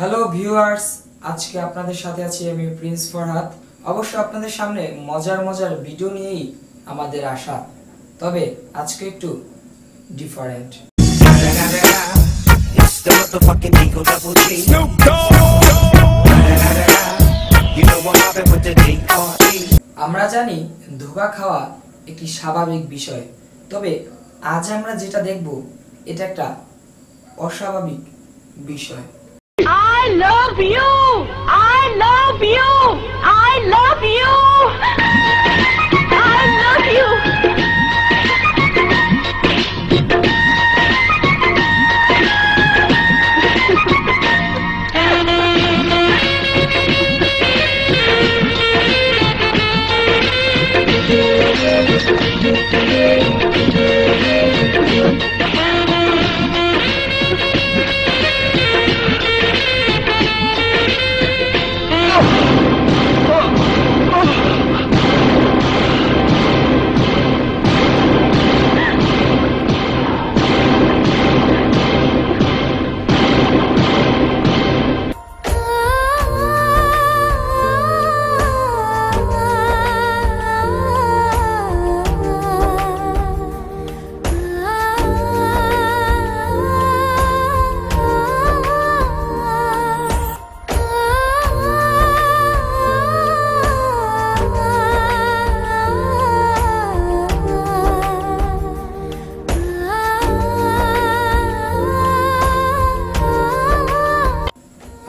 Hello viewers আজকে আপনাদের সাথে আছি আমি প্রিন্স ফরহাদ অবশ্য আপনাদের সামনে মজার মজার ভিডিও নিয়েই আমাদের আশা। তবে আজকে একটু ডিফারেন্ট. আমরা জানি ধোঁকা খাওয়া একটি স্বাভাবিক বিষয়। তবে আজ আমরা যেটা দেখব, এটা একটা অস্বাভাবিক বিষয়। I love you.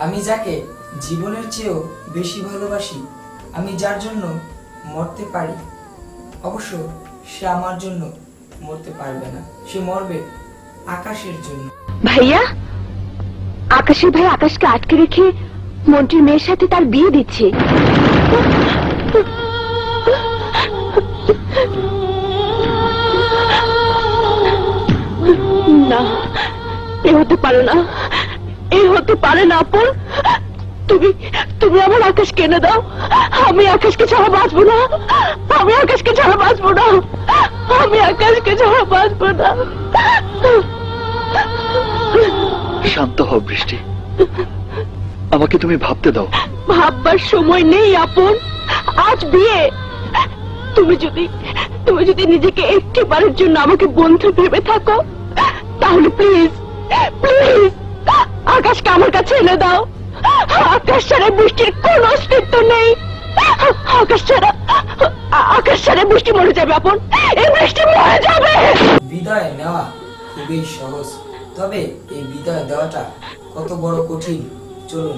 আমি যাকে জীবনের চেয়েও বেশি ভালোবাসি, আমি যার জন্য মরতে পারি। অবশ্য সে আমার জন্য মরতে পারবে না। সে মরবে আকাশের জন্য। ভাইয়া, আকাশের ভাই আকাশকে আটকে রেখে মন্ত্রীর মেয়ের সাথে তার বিয়ে দিচ্ছে। না, এ হতে পারে না। হতে পারে না আপন। তুমি তুমি আমার আকাশ কেনে দাও। আমি আকাশকে ছাড়া বাঁচবো না। আমি আকাশকে ছাড়া বাঁচবো না। আমি আকাশকে ছাড়া বাঁচবো না। শান্ত হও বৃষ্টি। আমাকে তুমি ভাবতে দাও। ভাববার সময় নেই আপন। আজ বিয়ে। তুমি যদি তুমি যদি নিজেকে একটিবারের জন্য আমাকে বন্ধু ভেবে থাকো তাহলে প্লিজ প্লিজ আকাশকে আমার কাছে এনে দাও। আকাশ ছাড়া বৃষ্টির কোন অস্তিত্ব নেই। আকাশ ছাড়া আকাশ ছাড়া বৃষ্টি মরে যাবে আপন। এই বৃষ্টি মরে যাবে। বিদায় নেওয়া খুবই সহজ। তবে এই বিদায় দেওয়াটা কত বড় কঠিন। চলুন।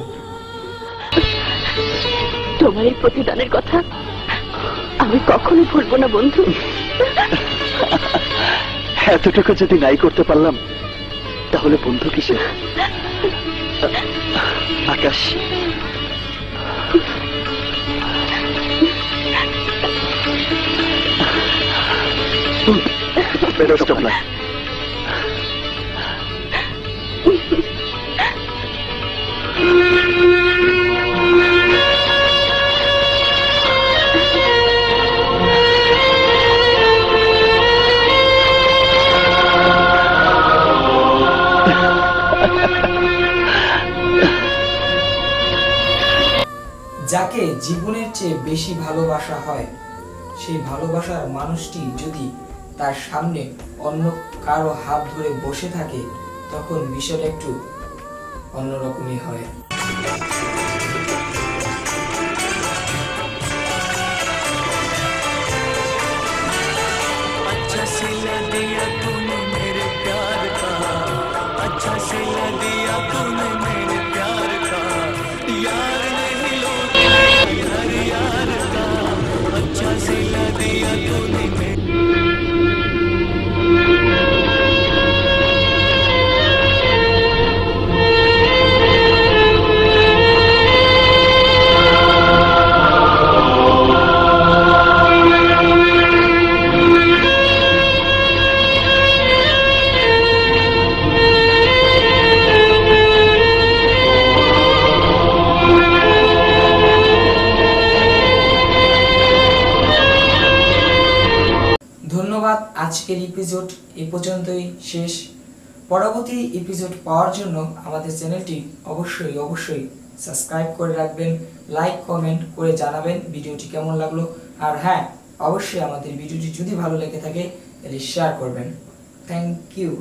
তোমার এই প্রতিদানের কথা আমি কখনো ভুলবো না বন্ধু। এতটুকু যদি নাই করতে পারলাম তাহলে বন্ধু কিসে আকাশ। Best of জীবনের চেয়ে বেশি ভালোবাসা হয়, সেই ভালোবাসার মানুষটি যদি তার সামনে অন্য কারও হাত ধরে বসে থাকে, তখন বিষয়টা একটু অন্যরকমই হয়। আজকের এপিসোড এ পর্যন্তই শেষ। পরবর্তী এপিসোড পাওয়ার জন্য আমাদের চ্যানেলটি অবশ্যই অবশ্যই সাবস্ক্রাইব করে রাখবেন লাইক কমেন্ট করে জানাবেন ভিডিওটি কেমন লাগল। আর হ্যাঁ অবশ্যই আমাদের ভিডিওটি যদি ভালো লেগে থাকে, তাহলে শেয়ার করবেন। Thank you